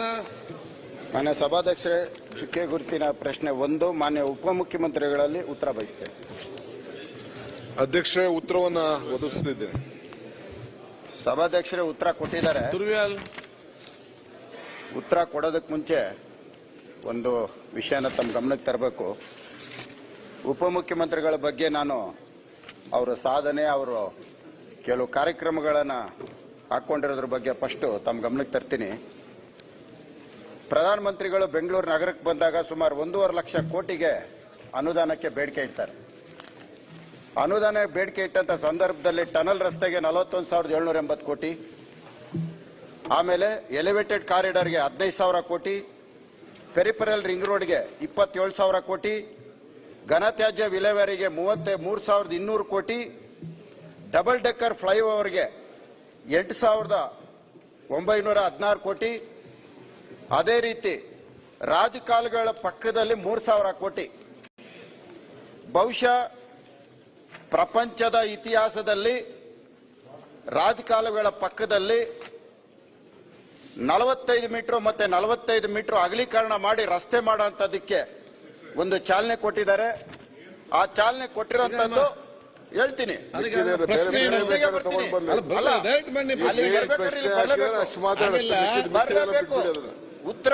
ಮಾನ್ಯ ಸಭಾಧ್ಯಕ್ಷರೇ ಚುಕ್ಕೆ ಗುರುತಿನ ಪ್ರಶ್ನೆ ಒಂದು ಮಾನ್ಯ ಉಪಮುಖ್ಯಮಂತ್ರಿಗಳಲ್ಲಿ ಉತ್ತರ ಬಯಸ್ತೇನೆ. ಅಧ್ಯಕ್ಷರೇ ಉತ್ತರವನ್ನ ಒದಗಿಸುತ್ತಿದ್ದೇನೆ ಸಭಾಧ್ಯಕ್ಷರೇ ಉತ್ತರ ಕೊಟ್ಟಿದ್ದಾರೆ. ತುರ್ವಿಯಾಲ್ ಉತ್ತರ ಕೊಡೋದಕ್ಕೆ ಮುಂಚೆ ಒಂದು ವಿಷಯನ ತಮ್ಮ ಗಮನಕ್ಕೆ ತರಬೇಕು. ಉಪಮುಖ್ಯಮಂತ್ರಿಗಳ ಬಗ್ಗೆ ನಾನು ಅವರ ಸಾಧನೆ ಅವರು ಕೆಲವು ಕಾರ್ಯಕ್ರಮಗಳನ್ನು ಹಾಕೊಂಡಿರೋದ್ರ ಬಗ್ಗೆ ಫಸ್ಟ್ ತಮ್ಮ ಗಮನಕ್ಕೆ ತರ್ತೀನಿ. ಪ್ರಧಾನಮಂತ್ರಿಗಳು ಬೆಂಗಳೂರು ನಗರಕ್ಕೆ ಬಂದಾಗ ಸುಮಾರು ಒಂದೂವರೆ ಲಕ್ಷ ಕೋಟಿಗೆ ಅನುದಾನಕ್ಕೆ ಬೇಡಿಕೆ ಇಡ್ತಾರೆ. ಅನುದಾನ ಬೇಡಿಕೆ ಇಟ್ಟಂತ ಸಂದರ್ಭದಲ್ಲಿ ಟನಲ್ ರಸ್ತೆಗೆ ನಲವತ್ತೊಂದು ಸಾವಿರದ ಏಳ್ನೂರ ಎಂಬತ್ತು ಕೋಟಿ, ಆಮೇಲೆ ಎಲಿವೇಟೆಡ್ ಕಾರಿಡಾರ್ಗೆ ಹದಿನೈದು ಸಾವಿರ ಕೋಟಿ ಪೆರಿಪರಲ್ ರಿಂಗ್ ರೋಡ್ಗೆ ಇಪ್ಪತ್ತೇಳು ಸಾವಿರ ಕೋಟಿ, ಘನತ್ಯಾಜ್ಯ ವಿಲೇವಾರಿಗೆ ಮೂವತ್ತ, ಮೂರು ಸಾವಿರದ ಇನ್ನೂರು ಕೋಟಿ, ಡಬಲ್ ಡೆಕ್ಕರ್ ಫ್ಲೈಓವರ್ಗೆ ಎಂಟು ಸಾವಿರದ ಒಂಬೈನೂರ ಹದಿನಾರು ಕೋಟಿ ಅದೇ ರೀತಿ ರಾಜಕಾಲುಗಳ ಪಕ್ಕದಲ್ಲಿ ಮೂರು ಸಾವಿರ ಕೋಟಿ. ಬಹುಶಃ ಪ್ರಪಂಚದ ಇತಿಹಾಸದಲ್ಲಿ ರಾಜಕಾಲುಗಳ ಪಕ್ಕದಲ್ಲಿ ನಲವತ್ತೈದು ಮೀಟರ್ ಮತ್ತೆ ನಲವತ್ತೈದು ಮೀಟರ್ ಅಗಲೀಕರಣ ಮಾಡಿ ರಸ್ತೆ ಮಾಡೋಂಥದ್ದಕ್ಕೆ ಒಂದು ಚಾಲನೆ ಕೊಟ್ಟಿದ್ದಾರೆ. ಆ ಚಾಲನೆ ಕೊಟ್ಟಿರೋಂಥದ್ದು ಹೇಳ್ತೀನಿ. ಅಲ್ಲ, ಉತ್ತರ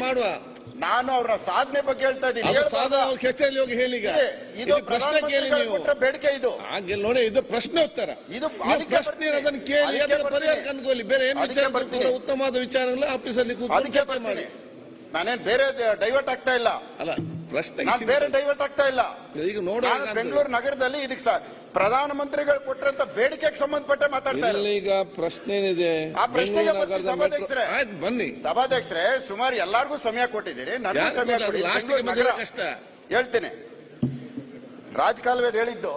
ಮಾಡುವ. ನಾನು ಅವರ ಸಾಧನೆ ಬಗ್ಗೆ ಹೇಳ್ತಾ ಇದ್ದೀನಿ? ಸಾಧನ ಅವ್ರ ಹೋಗಿ ಹೇಳಿ ಇದು. ಪ್ರಶ್ನೆ ಕೇಳಿ ನೀವು. ಬೇಡಿಕೆ ಇದು. ಹಾಗೆ ನೋಡಿ ಇದು ಪ್ರಶ್ನೆ ಉತ್ತರ ಇದು ಪ್ರಶ್ನೆ. ಅದನ್ನು ಕೇಳಿ ಅದರ ಪರಿಹಾರ. ಕಂಡುಕೊಳ್ಳಿ. ಬೇರೆ ಏನು ವಿಚಾರ ಬರ್ತೀನಿ. ಉತ್ತಮವಾದ ವಿಚಾರಗಳ ಆಫೀಸಲ್ಲಿ ಚರ್ಚೆ ಮಾಡಿ. ನಾನೇನ್ ಬೇರೆ ಡೈವರ್ಟ್ ಆಗ್ತಾ ಇಲ್ಲ. ಅಲ್ಲ ಪ್ರಶ್ನೆ ನಾನು ಬೇರೆ ಡೈವರ್ಟ್ ಆಗ್ತಾ ಇಲ್ಲ ಈಗ ನಾನು ನೋಡುವಾಗ ಬೆಂಗಳೂರು ನಗರದಲ್ಲಿ ಇದಕ್ಕೆ ಸ- ಪ್ರಧಾನಮಂತ್ರಿಗಳು ಕೊಟ್ಟಂತ ಬೇಡಿಕೆಗೆ ಸಂಬಂಧಪಟ್ಟ ಮಾತಾಡ್ತಾ ಇಲ್ಲ ಇಲ್ಲಿ ಈಗ ಪ್ರಶ್ನೆ ಏನಿದೆ ಆ ಪ್ರಶ್ನೆಗೆ ಬರ್ತೀನಿ, ಸಭಾಧ್ಯಕ್ಷರೇ. ಆಯ್ತು ಬನ್ನಿ ಸಭಾಧ್ಯಕ್ಷರೇ ಸುಮಾರು ಎಲ್ಲಾರ್ಗೂ ಸಮಯ ಕೊಟ್ಟಿದ್ದೀರಿ ನನಗೂ ಯಾರು ಸಮಯ ಕೊಟ್ಟಿದ್ದೀರಿ. ಲಾಸ್ಟ್ಗೆ ಬೆಂಗಳೂರು ಬಂದಿರೋ ಕಷ್ಟ. ಹೇಳ್ತೀನಿ ರಾಜಕಾಲುವೆ ಹೇಳಿದ್ದು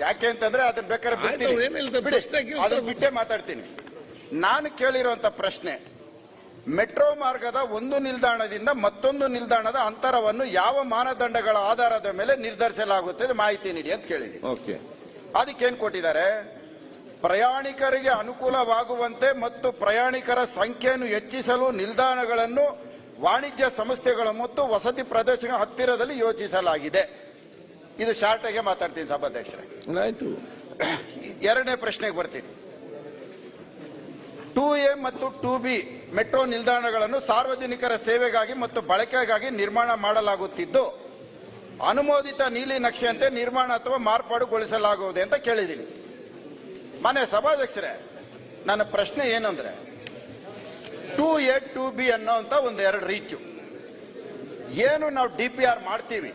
ಯಾಕೆ ಅಂತಂದ್ರೆ ಅದನ್ನ ಬೇಕಾದ್ರೆ ಆಯ್ತು, ಬಿಡ್ತೀನಿ. ಅವ್ರು ಏನ್ ಹೇಳ್ತಾರೆ? ಬಿಡಿ. ಪ್ರಶ್ನೆಗೆ ಉತ್ತರ ಅದನ್ನ ಬಿಟ್ಟೆ ಮಾತಾಡ್ತೀನಿ ನಾನು ಕೇಳಿರುವಂತ ಪ್ರಶ್ನೆ ಮೆಟ್ರೋ ಮಾರ್ಗದ ಒಂದು ನಿಲ್ದಾಣದಿಂದ ಮತ್ತೊಂದು ನಿಲ್ದಾಣದ ಅಂತರವನ್ನು ಯಾವ ಮಾನದಂಡಗಳ ಆಧಾರದ ಮೇಲೆ ನಿರ್ಧರಿಸಲಾಗುತ್ತದೆ ಮಾಹಿತಿ ನೀಡಿ ಅಂತ ಕೇಳಿದೆ ಓಕೆ. ಅದಕ್ಕೇನ್ ಕೊಟ್ಟಿದ್ದಾರೆ? ಪ್ರಯಾಣಿಕರಿಗೆ ಅನುಕೂಲವಾಗುವಂತೆ ಮತ್ತು ಪ್ರಯಾಣಿಕರ ಸಂಖ್ಯೆಯನ್ನು ಹೆಚ್ಚಿಸಲು ನಿಲ್ದಾಣಗಳನ್ನು ವಾಣಿಜ್ಯ ಸಂಸ್ಥೆಗಳು ಮತ್ತು ವಸತಿ ಪ್ರದೇಶಗಳ ಹತ್ತಿರದಲ್ಲಿ ಯೋಚಿಸಲಾಗಿದೆ ಇದು ಶಾರ್ಟ್ ಆಗಿ ಮಾತಾಡ್ತೀನಿ ಸಭಾಧ್ಯಕ್ಷರೇ. ಆಯ್ತು. ಎರಡನೇ ಪ್ರಶ್ನೆಗೆ ಬರ್ತೀನಿ. ಟೂ ಎ ಮತ್ತು ಟೂ ಬಿ ಮೆಟ್ರೋ ನಿಲ್ದಾಣಗಳನ್ನು ಸಾರ್ವಜನಿಕರ ಸೇವೆಗಾಗಿ ಮತ್ತು ಬಳಕೆಗಾಗಿ ನಿರ್ಮಾಣ ಮಾಡಲಾಗುತ್ತಿದ್ದು, ಅನುಮೋದಿತ ನೀಲಿ ನಕ್ಷೆಯಂತೆ ನಿರ್ಮಾಣ ಅಥವಾ ಮಾರ್ಪಾಡುಗೊಳಿಸಲಾಗುವುದು ಅಂತ ಕೇಳಿದ್ದೀನಿ. ಮನೆ ಸಭಾಧ್ಯಕ್ಷರೇ, ನನ್ನ ಪ್ರಶ್ನೆ ಏನಂದ್ರೆ ಟೂ ಎ ಟೂ ಬಿ ಅನ್ನೋಂತ ಒಂದು ಎರಡು ರೀಚು. ಏನು ನಾವು ಡಿ ಪಿ ಆರ್ ಮಾಡ್ತೀವಿ?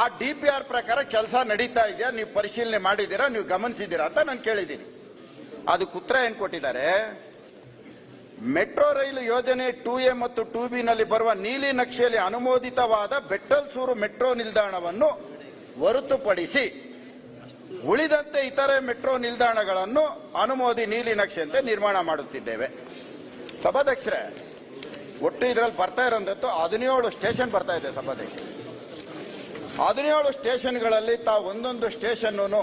ಆ ಡಿ ಪಿ ಆರ್ ಪ್ರಕಾರ ಕೆಲಸ ನಡೀತಾ ಇದೆಯಾ? ನೀವು ಪರಿಶೀಲನೆ ಮಾಡಿದ್ದೀರಾ? ನೀವು ಗಮನಿಸಿದ್ದೀರಾ ಅಂತ ನಾನು ಕೇಳಿದ್ದೀನಿ. ಅದಕ್ಕೆ ಉತ್ತರ ಏನ್ ಕೊಟ್ಟಿದ್ದಾರೆ? ಮೆಟ್ರೋ ರೈಲು ಯೋಜನೆ ಟೂ ಎ ಮತ್ತು ಟೂ ಬಿ ನಲ್ಲಿ ಬರುವ ನೀಲಿ ನಕ್ಷೆಯಲ್ಲಿ ಅನುಮೋದಿತವಾದ ಬೆಟ್ಟಲ್ಸೂರು ಮೆಟ್ರೋ ನಿಲ್ದಾಣವನ್ನು ಹೊರತುಪಡಿಸಿ ಉಳಿದಂತೆ ಇತರೆ ಮೆಟ್ರೋ ನಿಲ್ದಾಣಗಳನ್ನು ಅನುಮೋದಿ ನೀಲಿ ನಕ್ಷೆಯಂತೆ ನಿರ್ಮಾಣ ಮಾಡುತ್ತಿದ್ದೇವೆ. ಸಭಾಧ್ಯಕ್ಷರೇ, ಒಟ್ಟು ಇದರಲ್ಲಿ ಬರ್ತಾ ಇರೋಂಥದ್ದು ಹದಿನೇಳು ಸ್ಟೇಷನ್ ಬರ್ತಾ ಇದೆ ಸಭಾಧ್ಯಕ್ಷ ಹದಿನೇಳು ಸ್ಟೇಷನ್ಗಳಲ್ಲಿ ತಾವು ಒಂದೊಂದು ಸ್ಟೇಷನ್ನು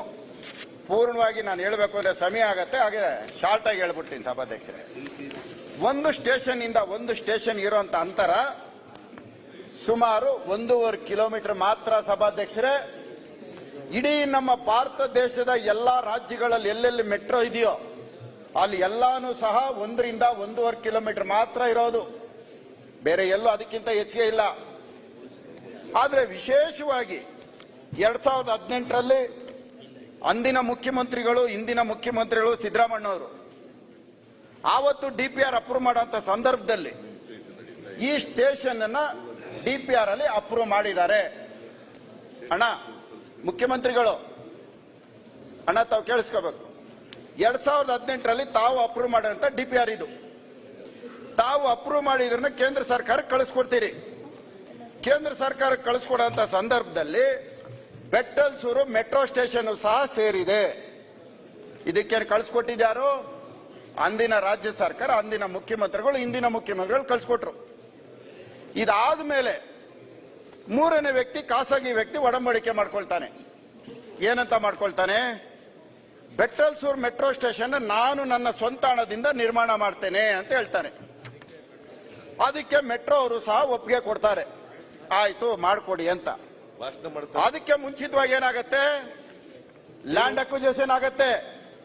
ಪೂರ್ಣವಾಗಿ ನಾನು ಹೇಳಬೇಕು ಅಂದ್ರೆ ಸಮಯ ಆಗತ್ತೆ, ಹಾಗೆ ಶಾರ್ಟ್ ಆಗಿ ಹೇಳ್ಬಿಡ್ತೀನಿ ಸಭಾಧ್ಯಕ್ಷರೇ. ಒಂದು ಸ್ಟೇಷನ್ ಇಂದ ಒಂದು ಸ್ಟೇಷನ್ ಇರುವಂತ ಅಂತರ ಸುಮಾರು ಒಂದೂವರೆ ಕಿಲೋಮೀಟರ್ ಮಾತ್ರ ಸಭಾಧ್ಯಕ್ಷರೇ. ಇಡೀ ನಮ್ಮ ಭಾರತ ದೇಶದ ಎಲ್ಲಾ ರಾಜ್ಯಗಳಲ್ಲಿ ಎಲ್ಲೆಲ್ಲಿ ಮೆಟ್ರೋ ಇದೆಯೋ, ಅಲ್ಲಿ ಎಲ್ಲಾನು ಸಹ ಒಂದರಿಂದ ಒಂದೂವರೆ ಕಿಲೋಮೀಟರ್ ಮಾತ್ರ ಇರೋದು. ಬೇರೆ ಎಲ್ಲೂ ಅದಕ್ಕಿಂತ ಹೆಚ್ಚಿಗೆ ಇಲ್ಲ. ಆದ್ರೆ ವಿಶೇಷವಾಗಿ ಎರಡ್ ಸಾವಿರದ ಹದಿನೆಂಟರಲ್ಲಿ ಅಂದಿನ ಮುಖ್ಯಮಂತ್ರಿಗಳು, ಇಂದಿನ ಮುಖ್ಯಮಂತ್ರಿಗಳು ಸಿದ್ದರಾಮಣ್ಣವರು ಆವತ್ತು ಡಿ ಪಿ ಆರ್ ಅಪ್ರೂವ್ ಮಾಡುವಂತ ಸಂದರ್ಭದಲ್ಲಿ ಈ ಸ್ಟೇಷನ್ ಅನ್ನ ಡಿಪಿಆರ್ ಅಲ್ಲಿ ಅಪ್ರೂವ್ ಮಾಡಿದ್ದಾರೆ. ಅಣ್ಣ, ಮುಖ್ಯಮಂತ್ರಿಗಳು, ಅಣ್ಣ ತಾವು ಕೇಳಿಸ್ಕೋಬೇಕು. ಎರಡ್ ಸಾವಿರದ ಹದಿನೆಂಟರಲ್ಲಿ ತಾವು ಅಪ್ರೂವ್ ಮಾಡಿದಂತ ಆರ್ ಇದು. ತಾವು ಅಪ್ರೂವ್ ಮಾಡಿದ್ರನ್ನ ಕೇಂದ್ರ ಸರ್ಕಾರಕ್ಕೆ ಕಳಿಸ್ಕೊಡ್ತೀರಿ. ಕೇಂದ್ರ ಸರ್ಕಾರಕ್ಕೆ ಕಳಿಸ್ಕೊಡುವಂತ ಸಂದರ್ಭದಲ್ಲಿ ಬೆಟ್ಟಲ್ಸೂರು ಮೆಟ್ರೋ ಸ್ಟೇಷನ್ ಸಹ ಸೇರಿದೆ. ಇದಕ್ಕೇನು ಕಳಿಸ್ಕೊಟ್ಟಿದ್ಯಾರು? ಅಂದಿನ ರಾಜ್ಯ ಸರ್ಕಾರ, ಅಂದಿನ ಮುಖ್ಯಮಂತ್ರಿಗಳು, ಇಂದಿನ ಮುಖ್ಯಮಂತ್ರಿಗಳು ಕಳಿಸ್ಕೊಟ್ರು. ಇದಾದ ಮೇಲೆ ಮೂರನೇ ವ್ಯಕ್ತಿ, ಖಾಸಗಿ ವ್ಯಕ್ತಿ ಒಡಂಬಡಿಕೆ ಮಾಡ್ಕೊಳ್ತಾನೆ. ಏನಂತ ಮಾಡ್ಕೊಳ್ತಾನೆ? ಬೆಟ್ಟಲ್ಸೂರ್ ಮೆಟ್ರೋ ಸ್ಟೇಷನ್ ನಾನು ನನ್ನ ಸ್ವಂತ ಹಣದಿಂದ ನಿರ್ಮಾಣ ಮಾಡ್ತೇನೆ ಅಂತ ಹೇಳ್ತಾನೆ ಅದಕ್ಕೆ ಮೆಟ್ರೋ ಅವರು ಸಹ ಒಪ್ಪಿಗೆ ಕೊಡ್ತಾರೆ. ಆಯ್ತು, ಮಾಡಿಕೊಡಿ ಅಂತ. ಅದಕ್ಕೆ ಮುಂಚಿತವಾಗಿ ಏನಾಗತ್ತೆ? ಲ್ಯಾಂಡ್ ಅಕ್ವಿಜೇಷನ್ ಆಗತ್ತೆ.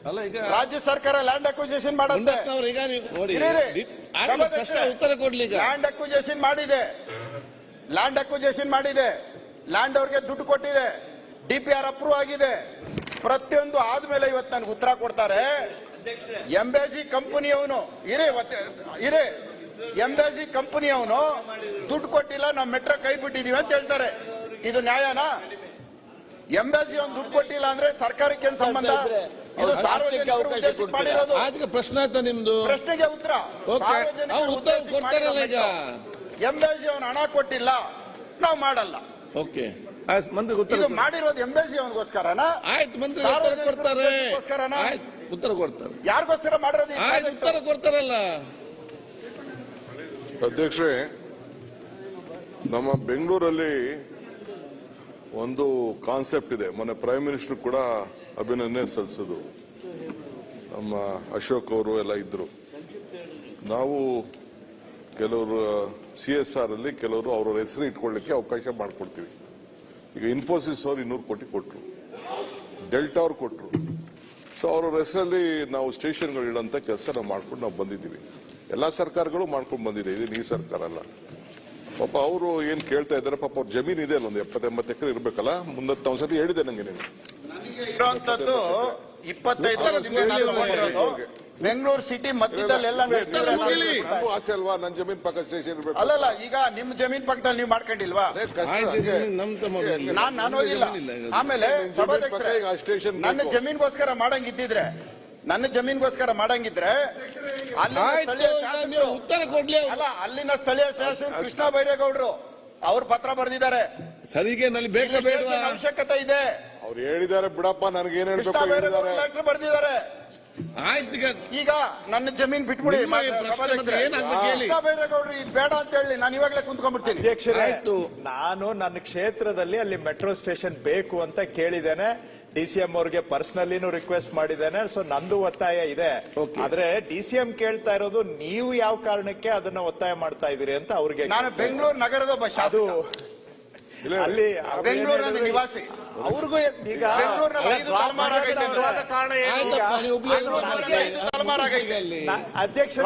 ಅಲ್ಲ ಈಗ ರಾಜ್ಯ ಸರ್ಕಾರ ಲ್ಯಾಂಡ್ ಅಕ್ವಿಜೇಷನ್ ಮಾಡುತ್ತೆ. ಮುಂಡತ್ನವ್ರು ಈಗ ನೀವು ನೋಡಿ ಇರೀರಿ. ಪ್ರಶ್ನೆ ಉತ್ತರ ಕೊಡ್ಲಿ ಲ್ಯಾಂಡ್ ಅಕ್ವಿಜೇಷನ್ ಮಾಡಿದೆ. ಲ್ಯಾಂಡ್ ಅಕ್ವಿಜೇಷನ್ ಮಾಡಿದೆ. ಲ್ಯಾಂಡ್ ಅವ್ರಿಗೆ ದುಡ್ಡು ಕೊಟ್ಟಿದೆ. ಡಿಪಿಆರ್ ಅಪ್ರೂವ್ ಆಗಿದೆ. ಪ್ರತಿಯೊಂದು ಆದ್ಮೇಲೆ ಇವತ್ತು ನನಗೆ ಉತ್ತರ ಕೊಡ್ತಾರೆ. ಎಂಬೇಸಿ ಕಂಪನಿಯವನು ಇರೇ ಇರೇ. ಎಂಬೇಸಿ ಕಂಪನಿಯವನು ದುಡ್ಡು ಕೊಟ್ಟಿಲ್ಲ ನಾವು ಮೆಟ್ರೋ ಕೈ ಬಿಟ್ಟಿದೀವಿ ಅಂತ ಹೇಳ್ತಾರೆ. ಇದು ನ್ಯಾಯನಾ? ಎಂಬಸಿ ಒಂದು ದುಡ್ಡು ಕೊಟ್ಟಿಲ್ಲ ಅಂದ್ರೆ ಸರ್ಕಾರಕ್ಕೆ ಏನ್ ಸಂಬಂಧ? ಇದು ಸಾರ್ವಜನಿಕರು ಅವಕಾಶ ಮಾಡಿರೋದು. ಅದಕ್ಕೆ ಪ್ರಶ್ನೆ ಆಯ್ತಾ ನಿಮ್ದು? ಪ್ರಶ್ನೆಗೆ ಉತ್ತರ. ಸಾರ್ವಜನಿಕ ಉತ್ತರ ಕೊಡ್ತಾರಲ್ಲ ಈಗ. ಎಂಬೇಸಿ ಅವನು ಹಣ ಕೊಟ್ಟಿಲ್ಲ. ನಾವು ಮಾಡಲ್ಲ. ಓಕೆ ಆಯ್ತು ಮಂತ್ರಿ ಉತ್ತರ ಇದು ಮಾಡಿರೋದು ಎಂಬೇಸಿ ಅವನಿಗೋಸ್ಕರನಾ? ಆಯ್ತು ಮಂತ್ರಿ ಉತ್ತರ ಕೊಡ್ತಾರೆ. ಉತ್ತರ ಕೊಡ್ತಾರೆ. ಯಾರಿಗೋಸ್ಕರ ಮಾಡಿರೋದು ಆಯ್ತು ಉತ್ತರ ಕೊಡ್ತಾರಲ್ಲ. ಅಧ್ಯಕ್ಷರೇ ನಮ್ಮ ಬೆಂಗಳೂರಲ್ಲಿ ಒಂದು ಕಾನ್ಸೆಪ್ಟ್ ಇದೆ. ಮೊನ್ನೆ ಪ್ರೈಮ್ ಮಿನಿಸ್ಟರ್ ಕೂಡ ಅಭಿನಂದನೆ ಸಲ್ಲಿಸೋದು ನಮ್ಮ ಅಶೋಕ್ ಅವರು ಎಲ್ಲ ಇದ್ರು. ನಾವು ಕೆಲವರು ಸಿ ಎಸ್ ಆರ್ ಅಲ್ಲಿ ಕೆಲವರು ಅವರ ಹೆಸರು ಇಟ್ಕೊಳ್ಳಿಕ್ಕೆ ಅವಕಾಶ ಮಾಡಿಕೊಡ್ತೀವಿ. ಈಗ ಇನ್ಫೋಸಿಸ್ ಅವ್ರು ಇನ್ನೂರು ಕೋಟಿ ಕೊಟ್ಟರು ಡೆಲ್ಟಾ ಅವ್ರು ಕೊಟ್ಟರು ಸೊ ಅವ್ರ ಹೆಸರಲ್ಲಿ ನಾವು ಸ್ಟೇಷನ್ಗಳು ಇಡೋಂಥ ಕೆಲಸ ನಾವು ಮಾಡ್ಕೊಂಡು ನಾವು ಬಂದಿದ್ದೀವಿ. ಎಲ್ಲ ಸರ್ಕಾರಗಳು ಮಾಡ್ಕೊಂಡು ಬಂದಿದೆ. ಇದು ಈ ಸರ್ಕಾರ ಅಲ್ಲ. ಪಾಪ ಅವರು ಏನ್ ಕೇಳ್ತಾ ಇದ್ದಾರೆ ಪಾಪ ಅವ್ರ ಜಮೀನ್ ಇದೆ ಅಲ್ಲ ಒಂದು ಎಪ್ಪತ್ತೆಂಬತ್ತು ಎಕರೆ ಇರ್ಬೇಕಲ್ಲ ಮುಂದತ್ತು ಒಂದ್ಸತಿ ಹೇಳಿದೆ ನಂಗೆ ನೀನು. ಇರೋಂಥದ್ದು ಇಪ್ಪತ್ತೈದು ಬೆಂಗಳೂರು ಸಿಟಿ ಮಧ್ಯದಲ್ಲಿ ಎಲ್ಲ ನನಗೂ ಆಸೆ ಅಲ್ವಾ? ನನ್ನ ಜಮೀನ್ ಪಕ್ಕ ಸ್ಟೇಷನ್ ಇರ್ಬೇಕು. ಅಲ್ಲಲ್ಲ ಈಗ ನಿಮ್ ಜಮೀನ್ ಪಕ್ಕದಲ್ಲಿ ನೀವು ಮಾಡ್ಕೊಂಡಿಲ್ವಾ. ನಾನ್ ನಾನು ಹೋಗಿಲ್ಲ. ಆಮೇಲೆ ಈಗ ನನ್ನ. ಜಮೀನ್ಗೋಸ್ಕರ ಮಾಡಂಗಿದ್ದಿದ್ರೆ ನನ್ನ ಜಮೀನ್ಗೋಸ್ಕರ ಮಾಡಂಗಿದ್ರೆ ಅಲ್ಲಿನ ಸ್ಥಳೀಯ ಶಾಸಕರು ಉತ್ತರ ಕೊಡ್ಲಿ ಅವ್ರು. ಅಲ್ಲ ಅಲ್ಲಿನ ಸ್ಥಳೀಯ ಶಾಸಕರು ಕೃಷ್ಣ ಬೈರೇಗೌಡರು ಅವ್ರು ಪತ್ರ ಬರೆದಿದ್ದಾರೆ. ಸರಿಗೆ ನಲ್ಲಿ ಬೇಕಾ ಬೇಡವಾ? ಅವಶ್ಯಕತೆ ಇದೆ. ಅವ್ರು ಹೇಳಿದ್ದಾರೆ ಬಿಡಪ್ಪ ನನಗೇನು ಏನ್ ಕೃಷ್ಣ ಹೇಳ್ಬೇಕು ಬೈರೇಗೌಡರು ಲೆಟರ್ ಬರೆದಿದ್ದಾರೆ. ಆಯ್ತು ಈಗ ಈಗ ನನ್ನ ಜಮೀನ್ ಬಿಟ್ಬಿಡಿ. ನಿಮ್ಮ ಈ ಪ್ರಶ್ನೆ ಮತ್ತೆ ಏನಾಗ್ಬೇಕು ಹೇಳಿ? ಕೃಷ್ಣ ಇದು ಬೇಡ ಅಂತ ಹೇಳಿ ನಾನು ಇವಾಗಲೇ ಕುಂತ್ಕೊಂಡ್ಬಿಡ್ತೀನಿ. ಅಧ್ಯಕ್ಷರೇ ಆಯ್ತು. ನಾನು ನನ್ನ ಕ್ಷೇತ್ರದಲ್ಲಿ ಅಲ್ಲಿ ಮೆಟ್ರೋ ಸ್ಟೇಷನ್ ಬೇಕು ಅಂತ ಕೇಳಿದ್ದೇನೆ. ಡಿ ಸಿ ಎಂ ಅವ್ರಿಗೆ ಪರ್ಸನಲಿನೂ ರಿಕ್ವೆಸ್ಟ್ ಮಾಡಿದ್ದೇನೆ. ಸೊ ನಂದು ಒತ್ತಾಯ ಇದೆ. Okay. ಆದ್ರೆ ಡಿ ಸಿ ಎಂ ಕೇಳ್ತಾ ಇರೋದು ನೀವು ಯಾವ ಕಾರಣಕ್ಕೆ ಅದನ್ನ ಒತ್ತಾಯ ಮಾಡ್ತಾ ಇದೀರಿ ಅಂತ ಅವ್ರಿಗೆ ನಾನು ಬೆಂಗಳೂರು ನಗರದ ಒಬ್ಬ ಅದು ಶಾಸಕ. ಅಲ್ಲಿ ಬೆಂಗಳೂರಿನ ನಿವಾಸಿ. ಅವ್ರಿಗೂ ಈಗ ಐದು ಅಂದ್ರೆ ಆಯ್ತಪ್ಪ ಅಲ್ಲಿ. ಅಧ್ಯಕ್ಷರೇ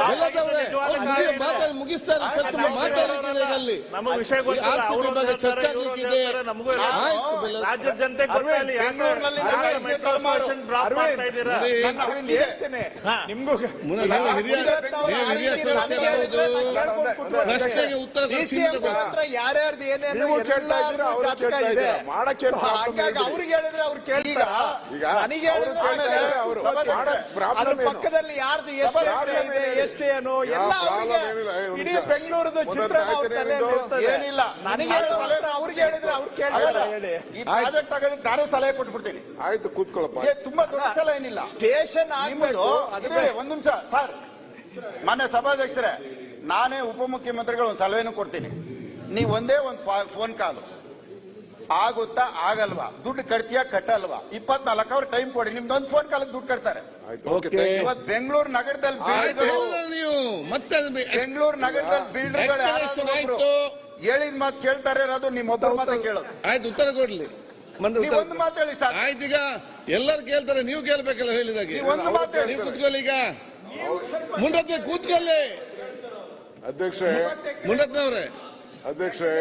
ಮಾತಾಡಿ ಮುಗಿಸ್ತಾರೆ. ಚರ್ಚೆ ಮಾತಾಡಲಿಕ್ಕಿದೆ ಈಗ ಅಲ್ಲಿ ನಮಗೆ ವಿಷಯ ಗೊತ್ತಿಲ್ಲ. ಬಗ್ಗೆ ಚರ್ಚೆ ಆಗ್ಲಿಕ್ಕಿದೆ. ನಮಗೂ ರಾಜ್ಯದ ಜನತೆ ಗೊತ್ತಿಲ್ಲ ಬೆಂಗಳೂರಿನಲ್ಲಿ. ಹೇಳ್ತೇನೆ. ನಿಮ್ಗೂ ಹಿರಿಯ ಸದಸ್ಯರಾಗುವುದು ಪ್ರಶ್ನೆಗೆ ಉತ್ತರ. ಯಾರ್ಯಾರ್ದು ಏನೇನು ಕೇಳ್ತಾ. ಮಾಡಕ್ಕೆ. ಅವ್ರಿಗೆ ಹೇಳಿದ್ರೆ ಅವ್ರು ಕೇಳಿದ್ರ ಈಗ ನನಗೆ ಹೇಳಿದ್ರೆ ಅವ್ರು. ಪಕ್ಕದಲ್ಲಿ ಯಾರ್ದು ಎಷ್ಟು ಇದೆ ಎಷ್ಟು ಏನು ಎಲ್ಲ ಇಡೀ. ಬೆಂಗಳೂರದು? ಇರ್ತದೆ. ಏನಿಲ್ಲ. ನನಗೆ ಅವ್ರಿಗೆ ಹೇಳಿದ್ರೆ ಅವ್ರು ಕೇಳಿ ಹೇಳಿ. ಈ ಪ್ರಾಜೆಕ್ಟ್ ಆಗೋದಕ್ಕೆ ನಾನೇ ಸಲಹೆ ಕೊಟ್ಬಿಡ್ತೀನಿ. ಆಯ್ತು ಕೂತ್ಕೊಳ್ಳಪ್ಪ. ಏ, ತುಂಬಾ ದೊಡ್ಡ ಸಲ ಏನಿಲ್ಲ. ಸ್ಟೇಷನ್ ಆಗ್ಬೇಕು. ಇರಿ, ಒಂದ್ ನಿಮಿಷ ಸರ್. ಮನೆ ಸಭಾಧ್ಯಕ್ಷರೇ ನಾನೇ ಉಪಮುಖ್ಯಮಂತ್ರಿಗಳು ಒಂದು ಸಲಹೆನೂ ಕೊಡ್ತೀನಿ. ನೀವು ಒಂದೇ ಒಂದು ಫೋನ್ ಕಾಲು. ಆಗುತ್ತಾ ಆಗಲ್ವಾ? ದುಡ್ಡು ಕಟ್ತೀಯಾ ಕಟ್ಟಲ್ವಾ? ಇಪ್ಪತ್ನಾಲ್ಕು ಅವ್ರ ಟೈಮ್ ಕೊಡಿ ನಿಮ್ದೊಂದು ಫೋನ್ ಕಾಲಕ್ಕೆ ದುಡ್ಡು ಕಟ್ತಾರೆ. ಆಯ್ತು ಓಕೆ Okay. ಥ್ಯಾಂಕ್ ಯು ಇವತ್ತು ಬೆಂಗಳೂರು ನಗರದಲ್ಲಿ ನೀವು. ಮತ್ತೆ ಅದು ಬಿ- ಬೆಂಗಳೂರು ನಗರದಲ್ಲಿ ಬಿಲ್ಡರ್ಗಳು. ಹೇಳಿದ ಮಾತು ಕೇಳ್ತಾರೆ ನಿಮ್ಮ ನಿಮ್ಮೊಬ್ಬರ ಮಾತ್ರ ಕೇಳೋದು. ಆಯ್ತು ಉತ್ತರ ಕೊಡ್ಲಿ. ಒಂದು ಮಾತು ಹೇಳಿ ಸರ್ ಆಯ್ತು ಈಗ ಎಲ್ಲರೂ ಕೇಳ್ತಾರೆ ನೀವು ಕೇಳ್ಬೇಕಲ್ಲ ಹೇಳಿದಾಗ. ಒಂದು ಮಾತು ಹೇಳಿ ನೀವು ಕೂತ್ಕೊಳ್ಳಿ ಈಗ. ಮುಂಡತ್ತೆ ಕೂತ್ಕೊಳ್ಳಿ. ಅಧ್ಯಕ್ಷ ಮುಂಡತ್ನವ್ರೆ ಅಧ್ಯಕ್ಷರೇ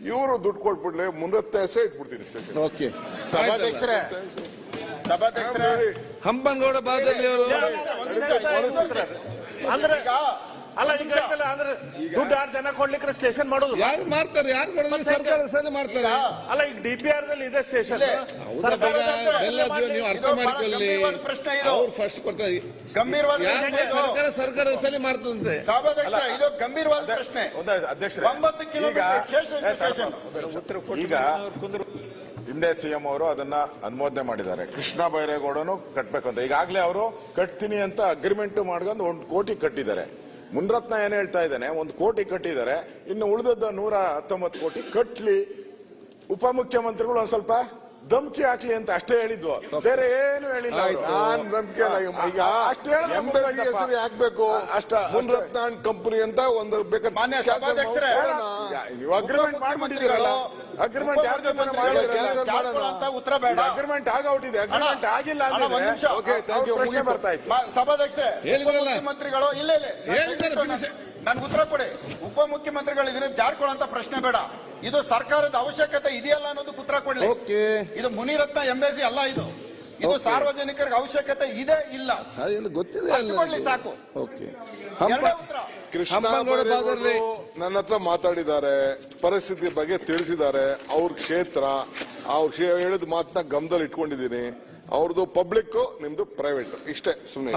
ಇವರು ದುಡ್ಡು ಕೊಟ್ಬಿಡ್ಲೆ ಮುಂದತ್ತೆ ಎಸೆ ಇಟ್ಬಿಡ್ತೀನಿ ಓಕೆ. ಸಭಾಧ್ಯಕ್ಷರೇ ಸಭಾಧ್ಯಕ್ಷರೇ. ಹಂಪನಗೌಡ ಬಾದಲ್ಲಿ ಅವರು. ಅಂದ್ರೆ ಈಗ ಅಲ್ಲ ಈಗ ಐತಲ್ಲ ಅಂದ್ರೆ ದುಡ್ಡು ಆರು ಜನ ಕೊಡ್ಲಿಕ್ಕೆ ಸ್ಟೇಷನ್ ಮಾಡೋದು. ಯಾರು ಮಾಡ್ತಾರೆ? ಯಾರು ಮಾಡೋದು? ಸರ್ಕಾರ ಸರಿ ಮಾಡ್ತಾರೆ. ಅಲ್ಲ ಈಗ ಡಿಪಿಆರ್ ಪಿ ಆರ್ ದಲ್ಲಿ ಇದೆ ಸ್ಟೇಷನ್ ನೀವು ಅರ್ಥ ಮಾಡ್ಕೊಳ್ಳಿ. ಪ್ರಶ್ನೆ ಇದು. ಅವ್ರು ಫಸ್ಟ್ ಕೊಡ್ತಾರೆ ಗಂಭೀರವಾದ ಪ್ರಶ್ನೆ ಸರ್ಕಾರ ಸರ್ಕಾರದ ಸಲ ಮಾಡ್ತದಂತೆ. ಇದು ಗಂಭೀರವಾದ ಪ್ರಶ್ನೆ. ಅಧ್ಯಕ್ಷ ಅಧ್ಯಕ್ಷರೇ. ಒಂಬತ್ತು ಕಿಲೋಮೀಟರ್ ಸ್ಟೇಷನ್ ಈಗ ಹಿಂದೆ ಸಿಎಂ ಅವರು ಅದನ್ನ ಅನುಮೋದನೆ ಮಾಡಿದ್ದಾರೆ. ಕೃಷ್ಣ ಬೈರೇಗೌಡನು ಕಟ್ಬೇಕಂತ. ಈಗಾಗಲೇ ಅವರು ಕಟ್ತೀನಿ ಅಂತ ಅಗ್ರಿಮೆಂಟ್ ಮಾಡ್ಕೊಂಡು ಒಂದು ಕೋಟಿ ಕಟ್ಟಿದ್ದಾರೆ. ಮುನ್ರತ್ನ ಏನ್ ಹೇಳ್ತಾ ಇದ್ದಾನೆ, ಒಂದು ಕೋಟಿ ಕಟ್ಟಿದ್ದಾರೆ, ಇನ್ನು ಉಳಿದದ್ದ ನೂರ ಹತ್ತೊಂಬತ್ತು ಕೋಟಿ ಕಟ್ಲಿ. ಉಪಮುಖ್ಯಮಂತ್ರಿಗಳು ಒಂದ್ ಸ್ವಲ್ಪ ಧಮ್ಕಿ ಹಾಕ್ಲಿ ಅಂತ ಅಷ್ಟೇ ಹೇಳಿದ್ವು ಬೇರೆ ಏನು ಹೇಳಿಲ್ಲ ಅವ್ರು. ನಾನ್ ನಂಬಿಕೆ ಇಲ್ಲ ಈಗ- ಈಗ ಅಷ್ಟ್ ಹೇಳಿದ್ರೆ ಎಂಬಸಿ ಮುಗ್ದೋಯ್ತಪ್ಪ. ಹೆಸರು ಹಾಕ್ಬೇಕು ಅಷ್ಟ ಮುನ್ರತ್ನ ಕಂಪನಿ ಅಂತ ಒಂದು ಬೇಕಾದ್ರೆ ಮಾನ್ಯ ಸಭಾಧ್ಯಕ್ಷರೇ, ಮಾಡೋಣ. ಅಗ್ರಿಮೆಂಟ್ ಮಾಡ್ಬಿಟ್ಟಿದ್ದೀರಲ್ಲ ಅಗ್ರಿಮೆಂಟ್ ಯಾರ ಜೊತೆ ಮಾಡಿದ್ರೆ ಮಾಡೋಣ. ಅಂತ ಉತ್ತರ ಬೇಡ ಅಗ್ರಿಮೆಂಟ್ ಆಗೌಟಿದೆ ಅಗ್ರಿಮೆಂಟ್ ಆಗಿಲ್ಲ ಅಣ್ಣ, ಒಂದ್ ಅಂದ್ರೆ ನಿಮಿಷ. ಓಕೆ ಥ್ಯಾಂಕ್ ಯು ಮುಗೀತು. ಬರ್ತಾ ಇತ್ತು ಮ- ಸಭಾಧ್ಯಕ್ಷರೇ ಹೇಳಿದ್ರಲ್ಲ. ಉಪಮುಖ್ಯಮಂತ್ರಿಗಳು ಇಲ್ಲ ಇಲ್ಲ ಹೇಳಿದ್ದಾರೆ, finish. ನನ್ಗೆ ಉತ್ತರ ಕೊಡಿ ಉಪಮುಖ್ಯಮಂತ್ರಿಗಳು ಇದನ್ನ ಜಾರ್ಕೊಳ್ಳುವಂತ ಪ್ರಶ್ನೆ ಬೇಡ ಇದು ಸರ್ಕಾರದ ಅವಶ್ಯಕತೆ ಇದೆಯಲ್ಲ ಅನ್ನೋದು ಉತ್ತರ ಕೊಡ್ಲಿ. ಓಕೆ. ಇದು ಮುನಿರತ್ನ ಎಂಬೆಸಿ ಅಲ್ಲ ಇದು. ಇದು ಸಾರ್ವಜನಿಕರಿಗೆ ಅವಶ್ಯಕತೆ ಇದೆ ಇಲ್ಲ. ಗೊತ್ತಿದೆ ಸಾಕು. ಓಕೆ. ಎರಡೇ ಉತ್ತರ. ಕೃಷ್ಣ ನನ್ನ ಹತ್ರ ಮಾತಾಡಿದ್ದಾರೆ ಪರಿಸ್ಥಿತಿ ಬಗ್ಗೆ ತಿಳಿಸಿದ್ದಾರೆ ಅವ್ರ ಕ್ಷೇತ್ರ ಅವ್ರ ಹೇಳಿದ ಮಾತನ್ನ ಗಮನದಲ್ಲಿ ಇಟ್ಕೊಂಡಿದ್ದೀನಿ ಅವ್ರದ್ದು ಪಬ್ಲಿಕ್ ನಿಮ್ದು ಪ್ರೈವೇಟ್ ಇಷ್ಟೇ ಸುಮ್ಮನೆ